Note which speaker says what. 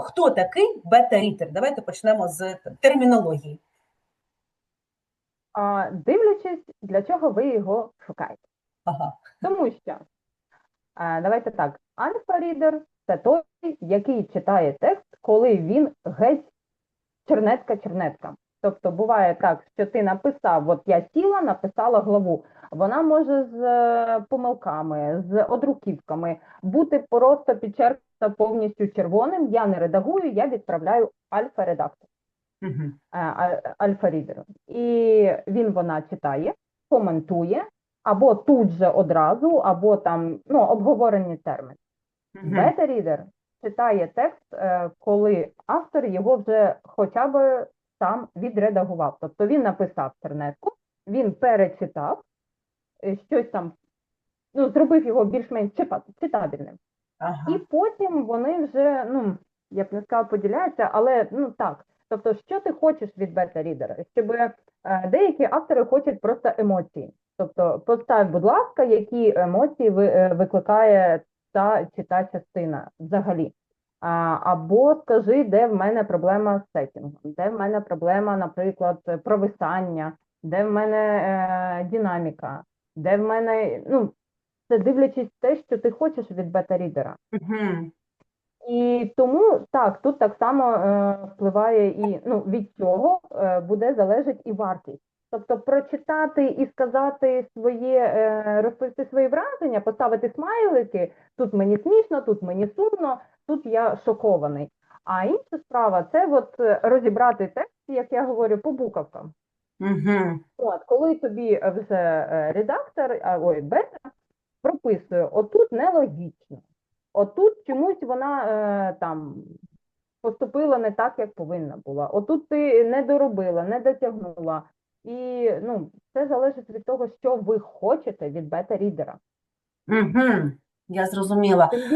Speaker 1: Хто такий бета-рітер? Давайте почнемо з термінології.
Speaker 2: А, дивлячись, для чого ви його шукаєте.
Speaker 1: Ага.
Speaker 2: Тому що, а, давайте так, альфа-рідер – це той, який читає текст, коли він геть чернетка-чернетка. Тобто буває так, що ти написав, от я сіла, написала главу. Вона може з е, помилками, з одруківками бути просто підчеркнута повністю червоним. Я не редагую, я відправляю альфа-редактор. Е, альфа-рідеру. І він вона читає, коментує, або тут же одразу, або там ну, обговорені терміни. Бета-рідер читає текст, е, коли автор його вже хоча б сам відредагував. Тобто він написав чернетку, він перечитав, е, щось там, ну, зробив його більш-менш читабельним.
Speaker 1: Ага.
Speaker 2: І потім вони вже, ну, я б не сказала, поділяються, але ну так. Тобто, що ти хочеш від бета-рідера? Щоб е, деякі автори хочуть просто емоції. Тобто, постав, будь ласка, які емоції е, викликає та чи та частина взагалі. Або скажи, де в мене проблема з сетінгом, де в мене проблема, наприклад, провисання, де в мене е, динаміка, де в мене, ну, це дивлячись те, що ти хочеш від бета-рідера.
Speaker 1: Угу.
Speaker 2: І тому так, тут так само е, впливає і ну, від цього е, буде залежить і вартість. Тобто прочитати і сказати своє, е, розповісти свої враження, поставити смайлики, тут мені смішно, тут мені сумно, тут я шокований. А інша справа це от е, розібрати текст, як я говорю, по буковкам.
Speaker 1: Угу.
Speaker 2: От, коли тобі е, вже е, редактор, а, ой, бета прописує, отут нелогічно, отут чомусь вона е, там поступила не так, як повинна була, отут ти не доробила, не дотягнула. І ну, це залежить від того, що ви хочете від бета-рідера.
Speaker 1: Угу. Я зрозуміла.